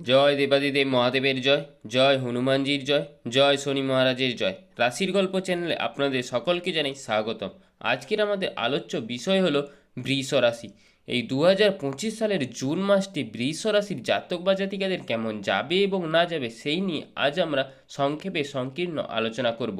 জয় দেবাদিদেব মহাদেবের জয় জয় হনুমানজির জয় জয় শনি মহারাজের জয়। রাশির গল্প চ্যানেলে আপনাদের সকলকে জানাই স্বাগতম। আজকের আমাদের আলোচ্য বিষয় হলো বৃষ রাশি। এই দু হাজার পঁচিশ সালের জুন মাসটি বৃষ রাশির জাতক বা জাতিকাদের কেমন যাবে এবং না যাবে সেই নিয়ে আজ আমরা সংক্ষেপে সংকীর্ণ আলোচনা করব।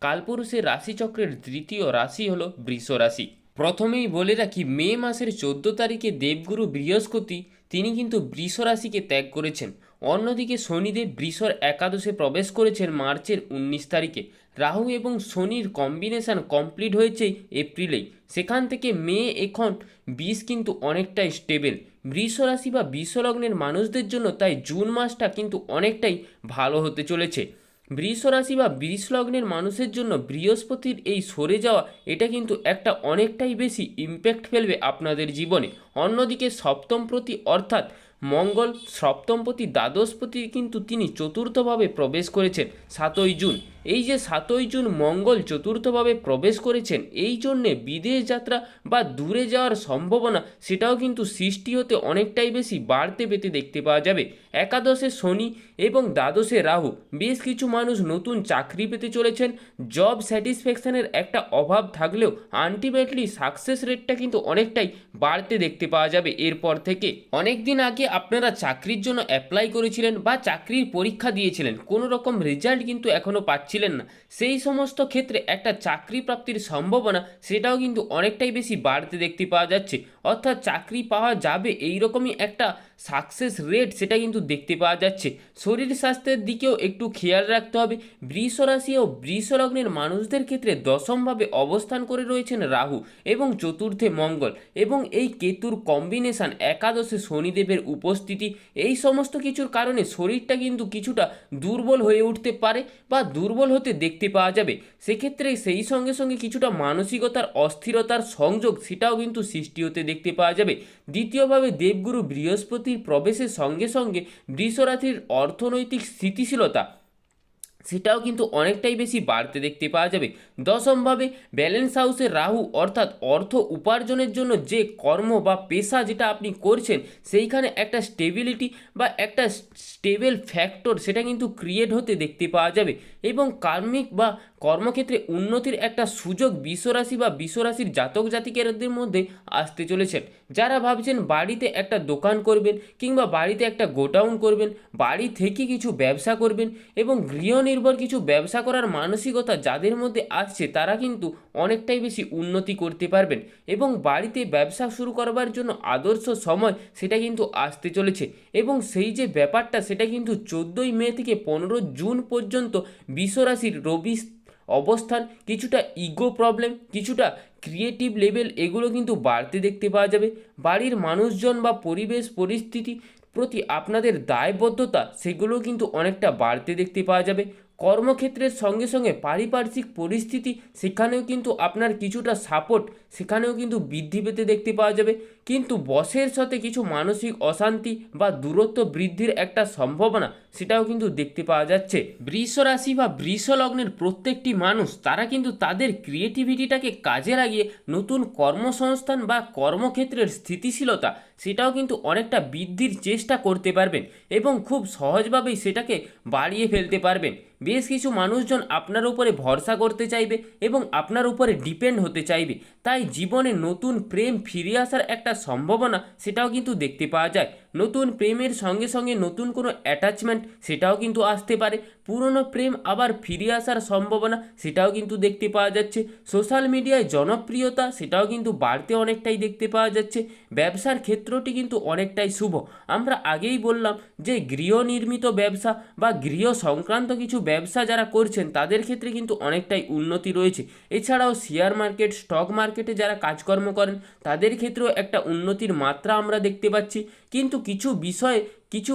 কালপুরুষের রাশিচক্রের তৃতীয় রাশি হলো বৃষ রাশি। প্রথমেই বলে রাখি, মে মাসের চোদ্দ তারিখে দেবগুরু বৃহস্পতি তিনি কিন্তু বৃষ রাশিকে ত্যাগ করেছেন। অন্যদিকে শনিদেব বৃষর একাদশে প্রবেশ করেছেন মার্চের উনিশ তারিখে। রাহু এবং শনির কম্বিনেশান কমপ্লিট হয়েছে এপ্রিলেই। সেখান থেকে মে এখন বিষ কিন্তু অনেকটাই স্টেবেল বৃষ রাশি বা বিশ্বলগ্নের মানুষদের জন্য তাই জুন মাসটা কিন্তু অনেকটাই ভালো হতে চলেছে। বৃষ রাশি বা বৃষ লগ্নের মানুষের জন্য বৃহস্পতির এই সরে যাওয়া, এটা কিন্তু একটা অনেকটাই বেশি ইম্প্যাক্ট ফেলবে আপনাদের জীবনে। অন্যদিকে সপ্তম প্রতি অর্থাৎ মঙ্গল সপ্তমপতি দ্বাদশপতি কিন্তু তিনি চতুর্থভাবে প্রবেশ করেছেন, সাতই জুন। এই যে সাতই জুন মঙ্গল চতুর্থভাবে প্রবেশ করেছেন, এই জন্যে বিদেশ যাত্রা বা দূরে যাওয়ার সম্ভাবনা সেটাও কিন্তু সৃষ্টি হতে অনেকটাই বেশি বাড়তে পেতে দেখতে পাওয়া যাবে। একাদশে শনি এবং দ্বাদশে রাহু বেশ কিছু মানুষ নতুন চাকরি পেতে চলেছেন। জব স্যাটিসফ্যাকশানের একটা অভাব থাকলেও আলটিমেটলি সাকসেস রেটটা কিন্তু অনেকটাই বাড়তে দেখতে পাওয়া যাবে এরপর থেকে। অনেক দিন আগে আপনারা চাকরির জন্য অ্যাপ্লাই করেছিলেন বা চাকরির পরীক্ষা দিয়েছিলেন, কোনো রকম রেজাল্ট কিন্তু এখনও পাচ্ছিলেন না। সেই সমস্ত ক্ষেত্রে একটা চাকরি প্রাপ্তির সম্ভাবনা সেটাও কিন্তু অনেকটাই বেশি বাড়তে দেখতে পাওয়া যাচ্ছে। অর্থাৎ চাকরি পাওয়া যাবে এই রকমই একটা সাকসেস রেট সেটা কিন্তু দেখতে পাওয়া যাচ্ছে। শরীর স্বাস্থ্যের দিকেও একটু খেয়াল রাখতে হবে। বৃষ রাশি ও বৃষ লগ্নের মানুষদের ক্ষেত্রে দশমভাবে অবস্থান করে রয়েছেন রাহু এবং চতুর্থে মঙ্গল এবং এই কেতুর কম্বিনেশন একাদশে শনিদেবের উপস্থিতি এই সমস্ত কিছুর কারণে শরীরটা কিন্তু কিছুটা দুর্বল হয়ে উঠতে পারে বা দুর্বল হতে দেখতে পাওয়া যাবে। সেক্ষেত্রে সেই সঙ্গে সঙ্গে কিছুটা মানসিকতার অস্থিরতার সংযোগ সেটাও কিন্তু সৃষ্টি হতে দেখতে পাওয়া যাবে। দ্বিতীয়ভাবে দেবগুরু বৃহস্পতির প্রবেশের সঙ্গে সঙ্গে বৃষরাথির অর্থনৈতিক স্থিতিশীলতা সেটাও কিন্তু অনেকটাই বেশি বাড়তে দেখতে পাওয়া যাবে। দশমভাবে ব্যালেন্স হাউসে রাহু অর্থাৎ অর্থ উপার্জনের জন্য যে কর্ম বা পেশা যেটা আপনি করছেন, সেইখানে একটা স্টেবিলিটি বা একটা স্টেবেল ফ্যাক্টর সেটা কিন্তু ক্রিয়েট হতে দেখতে পাওয়া যাবে। এবং কার্মিক বা কর্মক্ষেত্রে উন্নতির একটা সুযোগ বিশ্বরাশি বা বিশ্বরাশির জাতক জাতিকেরদের মধ্যে আসতে চলেছেন যারা ভাবছেন বাড়িতে একটা দোকান করবেন কিংবা বাড়িতে একটা গোডাউন করবেন, বাড়ি থেকে কিছু ব্যবসা করবেন এবং গৃহনির্ভর কিছু ব্যবসা করার মানসিকতা যাদের মধ্যে আসছে, তারা কিন্তু অনেকটাই বেশি উন্নতি করতে পারবেন এবং বাড়িতে ব্যবসা শুরু করবার জন্য আদর্শ সময় সেটা কিন্তু আসতে চলেছে এবং সেই যে ব্যাপারটা সেটা কিন্তু চোদ্দোই মে থেকে পনেরো জুন পর্যন্ত বিশ্বরাশির রবি অবস্থান, কিছুটা ইগো প্রবলেম কিছুটা ক্রিয়েটিভ লেভেল এগুলো কিন্তু বাড়তে দেখতে পাওয়া যাবে। বাড়ির মানুষজন বা পরিবেশ, পরিস্থিতি প্রতি আপনাদের দায়বদ্ধতা সেগুলো কিন্তু অনেকটা বাড়তে দেখতে পাওয়া যাবে। কর্মক্ষেত্রের সঙ্গে সঙ্গে পারিপার্শ্বিক পরিস্থিতি, সেখানেও কিন্তু আপনার কিছুটা সাপোর্ট সেখানেও কিন্তু বৃদ্ধি পেতে দেখতে পাওয়া যাবে। কিন্তু বসের সাথে কিছু মানসিক অশান্তি বা দূরত্ব বৃদ্ধির একটা সম্ভাবনা, সেটাও কিন্তু দেখতে পাওয়া যাচ্ছে। বৃষ রাশি বা বৃষ লগ্নের প্রত্যেকটি মানুষ, তারা কিন্তু তাদের ক্রিয়েটিভিটিটাকে কাজে লাগিয়ে নতুন কর্মসংস্থান বা কর্মক্ষেত্রের স্থিতিশীলতা, সেটাও কিন্তু অনেকটা বৃদ্ধির চেষ্টা করতে পারবেন এবং খুব সহজভাবেই সেটাকে বাড়িয়ে ফেলতে পারবেন। বেশ কিছু মানুষজন আপনার উপরে ভরসা করতে চাইবে এবং আপনার উপরে ডিপেন্ড হতে চাইবে। তাই জীবনে নতুন প্রেম ফিরে আসার একটা সম্ভাবনা সেটাও কিন্তু দেখতে পাওয়া যায়। নতুন প্রেমের সঙ্গে সঙ্গে নতুন কোনো অ্যাটাচমেন্ট সেটাও কিন্তু আসতে পারে। পুরনো প্রেম আবার ফিরে আসার সম্ভাবনা, সেটাও কিন্তু দেখতে পাওয়া যাচ্ছে। সোশ্যাল মিডিয়ায় জনপ্রিয়তা, সেটাও কিন্তু বাড়তে অনেকটাই দেখতে পাওয়া যাচ্ছে। ব্যবসার ক্ষেত্রটি কিন্তু অনেকটাই শুভ। আমরা আগেই বললাম যে গৃহ নির্মিত ব্যবসা বা গৃহ সংক্রান্ত কিছু ব্যবসা যারা করছেন, তাদের ক্ষেত্রে কিন্তু অনেকটাই উন্নতি রয়েছে। এছাড়াও শেয়ার মার্কেট স্টক মার্কেটে যারা কাজকর্ম করেন, তাদের ক্ষেত্রেও একটা উন্নতির মাত্রা আমরা দেখতে পাচ্ছি। কিন্তু কিছু বিষয় কিছু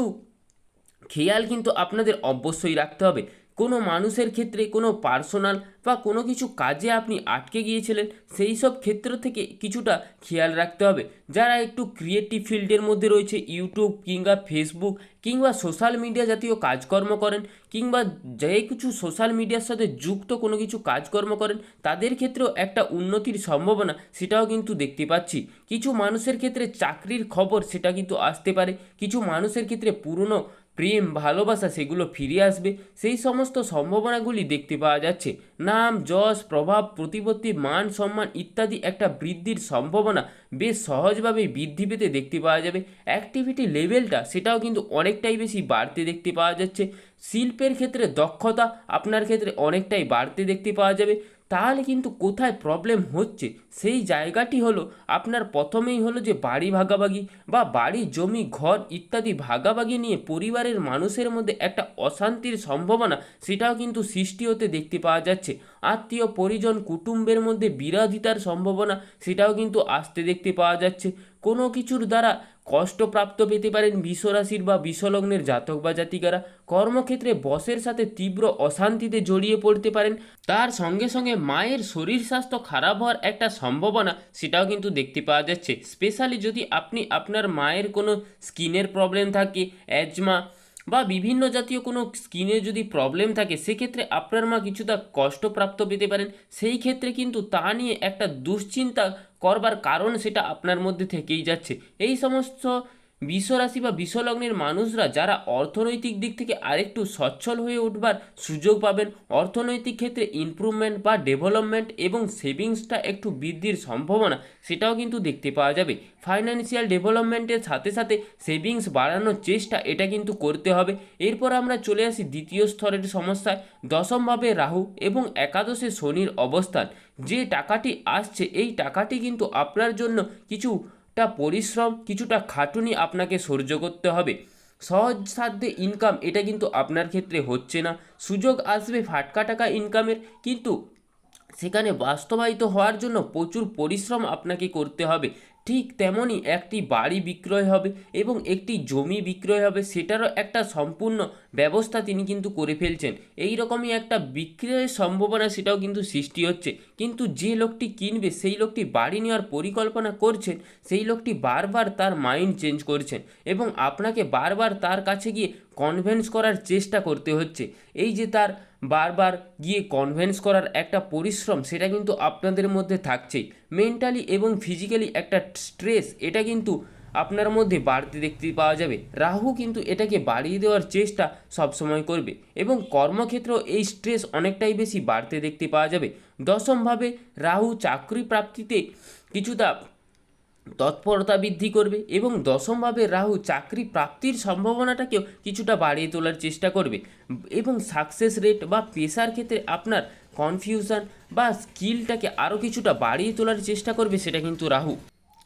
খেয়াল কিন্তু আপনাদের অবশ্যই রাখতে হবে। কোনো মানুষের ক্ষেত্রে কোনো পার্সোনাল বা কোনো কিছু কাজে আপনি আটকে গিয়েছিলেন, সেই সব ক্ষেত্র থেকে কিছুটা খেয়াল রাখতে হবে। যারা একটু ক্রিয়েটিভ ফিল্ডের মধ্যে রয়েছে ইউটিউব কিংবা ফেসবুক কিংবা সোশ্যাল মিডিয়া জাতীয় কাজকর্ম করেন কিংবা যে কিছু সোশ্যাল মিডিয়ার সাথে যুক্ত কোনো কিছু কাজকর্ম করেন, তাদের ক্ষেত্রেও একটা উন্নতির সম্ভাবনা সেটাও কিন্তু দেখতে পাচ্ছি। কিছু মানুষের ক্ষেত্রে চাকরির খবর সেটা কিন্তু আসতে পারে, কিছু মানুষের ক্ষেত্রে পুরনো প্রেম, ভালোবাসা সেগুলো ফিরে আসবে। সেই সমস্ত সম্ভাবনাগুলি দেখতে পাওয়া যাচ্ছে। নাম, যশ, প্রভাব, প্রতিপত্তি, মান, সম্মান ইত্যাদি একটা বৃদ্ধির সম্ভাবনা বেশ সহজভাবেই বৃদ্ধি পেতে দেখতে পাওয়া যাবে। অ্যাক্টিভিটি লেভেলটা সেটাও কিন্তু অনেকটাই বেশি বাড়তে দেখতে পাওয়া যাচ্ছে। শিল্পের ক্ষেত্রে দক্ষতা আপনার ক্ষেত্রে অনেকটাই বাড়তে দেখতে পাওয়া যাবে। তাহলে কিন্তু কোথায় প্রবলেম হচ্ছে? সেই জায়গাটি হলো আপনার প্রথমেই হলো যে বাড়ি ভাগাভাগি বা বাড়ি, জমি, ঘর ইত্যাদি ভাগাভাগি নিয়ে পরিবারের মানুষের মধ্যে একটা অশান্তির সম্ভাবনা, সেটাও কিন্তু সৃষ্টি হতে দেখতে পাওয়া যাচ্ছে। আত্মীয় পরিজন কুটুম্বের মধ্যে বিরোধিতার সম্ভাবনা, সেটাও কিন্তু আসতে দেখতে পাওয়া যাচ্ছে। কোনো কিছুর দ্বারা কষ্টপ্রাপ্ত পেতে পারেন বিশ্বরাশির বা বিশ্বলগ্নের জাতক বা জাতিকারা। কর্মক্ষেত্রে বসের সাথে তীব্র অশান্তিতে জড়িয়ে পড়তে পারেন। তার সঙ্গে সঙ্গে মায়ের শরীর স্বাস্থ্য খারাপ হওয়ার একটা সম্ভাবনা, সেটাও কিন্তু দেখতে পাওয়া যাচ্ছে। স্পেশালি যদি আপনি আপনার মায়ের কোনো স্কিনের প্রবলেম থাকে, অ্যাজমা বা বিভিন্ন জাতীয় কোনো স্কিনে যদি প্রবলেম থাকে, সেক্ষেত্রে আপনার মা কিছুটা কষ্টপ্রাপ্ত পেতে পারেন। সেই ক্ষেত্রে কিন্তু তা নিয়ে একটা দুশ্চিন্তা করবার কারণ সেটা আপনার মধ্যে থেকেই যাচ্ছে। এই সমস্ত বিশ্বরাশি বা বিশ্বলগ্নের মানুষরা যারা অর্থনৈতিক দিক থেকে আরেকটু সচ্ছল হয়ে উঠবার সুযোগ পাবেন, অর্থনৈতিক ক্ষেত্রে ইমপ্রুভমেন্ট বা ডেভেলপমেন্ট এবং সেভিংসটা একটু বৃদ্ধির সম্ভাবনা সেটাও কিন্তু দেখতে পাওয়া যাবে। ফাইন্যান্সিয়াল ডেভেলপমেন্টের সাথে সাথে সেভিংস বাড়ানোর চেষ্টা এটা কিন্তু করতে হবে। এরপর আমরা চলে আসি দ্বিতীয় স্তরের সমস্যায় দশমভাবে রাহু এবং একাদশে শনির অবস্থান। যে টাকাটি আসছে, এই টাকাটি কিন্তু আপনার জন্য কিছু টা পরিশ্রম, কিছুটা খাটুনি আপনাকে সহ্য করতে হবে। সহজ সাধ্যে ইনকাম এটা কিন্তু আপনার ক্ষেত্রে হচ্ছে না। সুযোগ আসবে ফাটকা টাকা ইনকামের কিন্তু সেখানে বাস্তবায়িত হওয়ার জন্য প্রচুর পরিশ্রম আপনাকে করতে হবে। ঠিক তেমনই একটি বাড়ি বিক্রয় হবে এবং একটি জমি বিক্রয় হবে, সেটারও একটা সম্পূর্ণ ব্যবস্থা তিনি কিন্তু করে ফেলছেন। এই রকমই একটা বিক্রয়ের সম্ভাবনা সেটাও কিন্তু সৃষ্টি হচ্ছে। কিন্তু যে লোকটি কিনবে, সেই লোকটি বাড়ি নেওয়ার পরিকল্পনা করছেন, সেই লোকটি বারবার তার মাইন্ড চেঞ্জ করছেন এবং আপনাকে বারবার তার কাছে গিয়ে কনভেন্স করার চেষ্টা করতে হচ্ছে। এই যে তার বারবার গিয়ে কনভেন্স করার একটা পরিশ্রম, সেটা কিন্তু আপনাদের মধ্যে থাকছেই। মেন্টালি এবং ফিজিক্যালি একটা স্ট্রেস এটা কিন্তু আপনার মধ্যে বাড়তে দেখতে পাওয়া যাবে। রাহু কিন্তু এটাকে বাড়িয়ে দেওয়ার চেষ্টা সবসময় করবে এবং কর্মক্ষেত্রেও এই স্ট্রেস অনেকটাই বেশি বাড়তে দেখতে পাওয়া যাবে। দশমভাবে রাহু চাকরি প্রাপ্তিতে কিছুটা তৎপরতা বৃদ্ধি করবে এবং দশমভাবে রাহু চাকরি প্রাপ্তির সম্ভাবনাটাকেও কিছুটা বাড়িয়ে তোলার চেষ্টা করবে এবং সাকসেস রেট বা পেশার ক্ষেত্রে আপনার কনফিউশন বা স্কিলটাকে আরও কিছুটা বাড়িয়ে তোলার চেষ্টা করবে সেটা কিন্তু রাহু।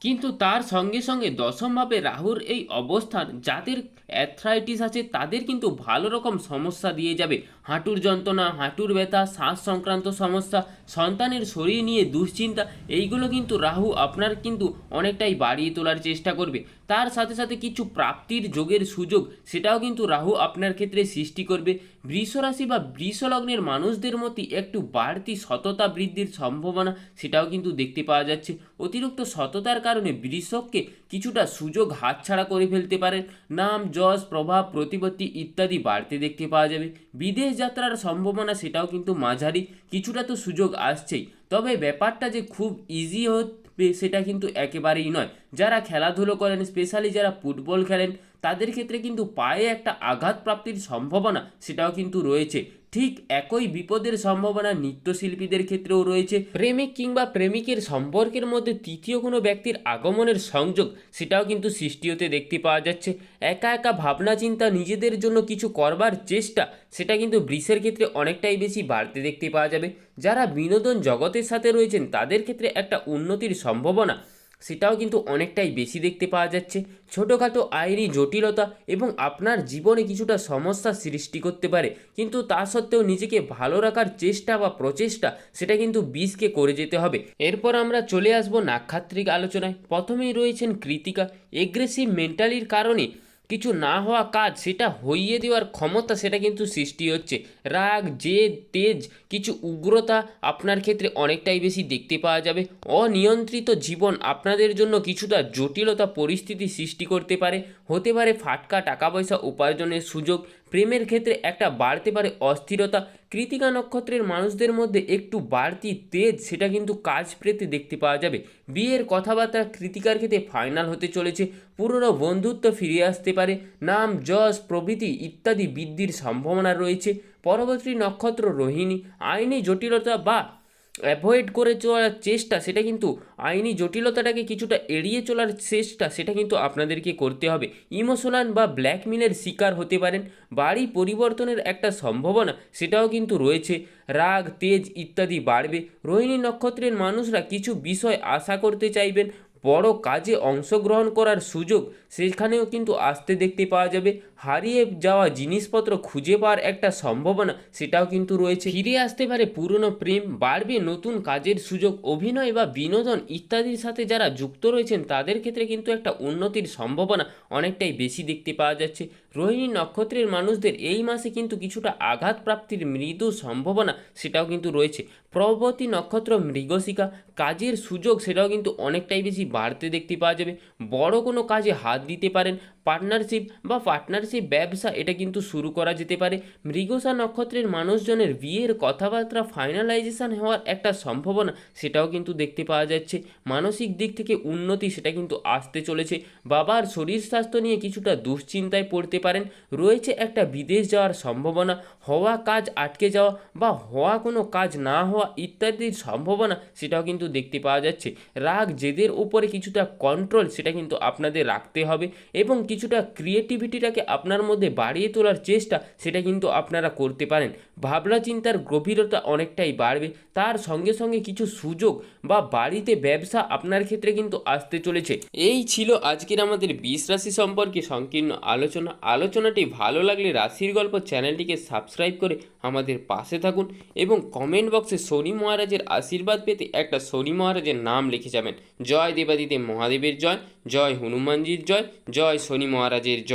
কিন্তু তার সঙ্গে সঙ্গে দশমভাবে রাহুর এই অবস্থান, যাদের অ্যাথরাইটিস আছে, তাদের কিন্তু ভালো রকম সমস্যা দিয়ে যাবে। হাঁটুর যন্ত্রণা, হাঁটুর ব্যথা শ্বাস সংক্রান্ত সমস্যা, সন্তানের শরীর নিয়ে দুশ্চিন্তা, এইগুলো কিন্তু রাহু আপনার কিন্তু অনেকটাই বাড়িয়ে তোলার চেষ্টা করবে। তার সাথে সাথে কিছু প্রাপ্তির যোগের সুযোগ, সেটাও কিন্তু রাহু আপনার ক্ষেত্রে সৃষ্টি করবে। বৃষরাশি বা বৃষলগ্নের মানুষদের মধ্যে একটু বাড়তি সততা বৃদ্ধির সম্ভাবনা সেটাও কিন্তু দেখতে পাওয়া যাচ্ছে। অতিরিক্ত সততার কারণে বৃষককে কিছুটা সুযোগ হাতছাড়া করে ফেলতে পারেন। নাম, যশ, প্রভাব, প্রতিপত্তি ইত্যাদি বাড়তে দেখতে পাওয়া যাবে। বিদেশ যাত্রার সম্ভাবনা সেটাও কিন্তু মাঝারি। কিছুটা তো সুযোগ আসছেই। তবে ব্যাপারটা যে খুব ইজি হবে সেটা কিন্তু একেবারেই নয়। যারা খেলাধুলো করেন স্পেশালি যারা ফুটবল খেলেন, তাদের ক্ষেত্রে কিন্তু পায়ে একটা আঘাত প্রাপ্তির সম্ভাবনা সেটাও কিন্তু রয়েছে। ঠিক একই বিপদের সম্ভাবনা নৃত্যশিল্পীদের ক্ষেত্রেও রয়েছে। প্রেমিক কিংবা প্রেমিকের সম্পর্কের মধ্যে তৃতীয় কোনো ব্যক্তির আগমনের সংযোগ, সেটাও কিন্তু সৃষ্টি হতে দেখতে পাওয়া যাচ্ছে। একা একা ভাবনা চিন্তা নিজেদের জন্য কিছু করবার চেষ্টা, সেটা কিন্তু বৃষের ক্ষেত্রে অনেকটাই বেশি বাড়তে দেখতে পাওয়া যাবে। যারা বিনোদন জগতের সাথে রয়েছেন, তাদের ক্ষেত্রে একটা উন্নতির সম্ভাবনা সেটাও কিন্তু অনেকটাই বেশি দেখতে পাওয়া যাচ্ছে। ছোটোখাটো আইনি জটিলতা এবং আপনার জীবনে কিছুটা সমস্যা সৃষ্টি করতে পারে। কিন্তু তা সত্ত্বেও নিজেকে ভালো রাখার চেষ্টা বা প্রচেষ্টা, সেটা কিন্তু বিষকে করে যেতে হবে। এরপর আমরা চলে আসব নাক্ষাত্রিক আলোচনায়। প্রথমেই রয়েছেন কৃতিকা। এগ্রেসিভ মেন্টালির কারণে কিছু না হওয়া কাজ, সেটা হইয়ে দেওয়ার ক্ষমতা সেটা কিন্তু সৃষ্টি হচ্ছে। রাগ যে তেজ, কিছু উগ্রতা আপনার ক্ষেত্রে অনেকটাই বেশি দেখতে পাওয়া যাবে। অনিয়ন্ত্রিত জীবন আপনাদের জন্য কিছুটা জটিলতা পরিস্থিতি সৃষ্টি করতে পারে। হতে পারে ফাটকা টাকা পয়সা উপার্জনের সুযোগ প্রেমের ক্ষেত্রে একটা বাড়তে পারে অস্থিরতা। কৃতিকা নক্ষত্রের মানুষদের মধ্যে একটু বাড়তি তেজ, সেটা কিন্তু কাজ পেতে দেখতে পাওয়া যাবে। বিয়ের কথাবার্তা কৃতিকার ক্ষেত্রে ফাইনাল হতে চলেছে। পুরনো বন্ধুত্ব ফিরে আসতে পারে। নাম, যশ, প্রভৃতি ইত্যাদি বৃদ্ধির সম্ভাবনা রয়েছে। পরবর্তী নক্ষত্র রোহিণী। আইনি জটিলতা বা অ্যাভয়েড করে চলার চেষ্টা, সেটা কিন্তু আইনি জটিলতাটাকে কিছুটা এড়িয়ে চলার চেষ্টা, সেটা কিন্তু আপনাদেরকে করতে হবে। ইমোশনাল বা ব্ল্যাকমেলের শিকার হতে পারেন, বাড়ি পরিবর্তনের একটা সম্ভাবনা সেটাও কিন্তু রয়েছে। রাগ, তেজ ইত্যাদি বাড়বে। রোহিণী নক্ষত্রের মানুষরা কিছু বিষয় আশা করতে চাইবেন বড় কাজে অংশগ্রহণ করার সুযোগ, সেখানেও কিন্তু আসতে দেখতে পাওয়া যাবে। হারিয়ে যাওয়া জিনিসপত্র খুঁজে পাওয়ার একটা সম্ভাবনা সেটাও কিন্তু রয়েছে। ফিরে আসতে পারে পুরনো প্রেম, বাড়বে নতুন কাজের সুযোগ, অভিনয় বা বিনোদন ইত্যাদির সাথে যারা যুক্ত রয়েছেন, তাদের ক্ষেত্রে কিন্তু একটা উন্নতির সম্ভাবনা অনেকটাই বেশি দেখতে পাওয়া যাচ্ছে। রোহিণী নক্ষত্রের মানুষদের এই মাসে কিন্তু কিছুটা আঘাত প্রাপ্তির মৃদু সম্ভাবনা সেটাও কিন্তু রয়েছে। প্রবতী নক্ষত্র মৃগশিকা, কাজের সুযোগ সেটাও কিন্তু অনেকটাই বেশি বাড়তে দেখতে পাওয়া যাবে। বড় কোনো কাজে হাত দিতে পারেন পার্টনারশিপ বা পার্টনারশিপ ব্যবসা এটা কিন্তু শুরু করা যেতে পারে। মৃগশা নক্ষত্রের মানুষজনের বিয়ের কথাবার্তা ফাইনালাইজেশান হওয়ার একটা সম্ভাবনা সেটাও কিন্তু দেখতে পাওয়া যাচ্ছে। মানসিক দিক থেকে উন্নতি সেটা কিন্তু আসতে চলেছে। বাবার শরীর স্বাস্থ্য নিয়ে কিছুটা দুশ্চিন্তায় পড়তে পারেন। রয়েছে একটা বিদেশ যাওয়ার সম্ভাবনা, হওয়া কাজ আটকে যাওয়া বা হওয়া কোনো কাজ না হওয়া ইত্যাদির সম্ভাবনা সেটাও কিন্তু দেখতে পাওয়া যাচ্ছে। রাগ, জেদের উপরে কিছুটা কন্ট্রোল সেটা কিন্তু আপনাদের রাখতে হবে এবং কিছুটা ক্রিয়েটিভিটিটাকে আপনার মধ্যে বাড়িয়ে তোলার চেষ্টা সেটা কিন্তু আপনারা করতে পারেন। ভাবনা চিন্তার গভীরতা অনেকটাই বাড়বে। তার সঙ্গে সঙ্গে কিছু সুযোগ বা বাড়িতে ব্যবসা আপনার ক্ষেত্রে কিন্তু আসতে চলেছে। এই ছিল আজকের আমাদের বিষ রাশি সম্পর্কে সংকীর্ণ আলোচনা। আলোচনাটি ভালো লাগলে রাশির গল্প চ্যানেলটিকে সাবস্ক্রাইব করে আমাদের পাশে থাকুন এবং কমেন্ট বক্সে শনি মহারাজের আশীর্বাদ পেতে একটা শনি মহারাজের নাম লিখে যাবেন। জয় দেবাদিতে মহাদেবের জয় জয় হনুমানজির জয় জয় শনি মহারাজের জয়।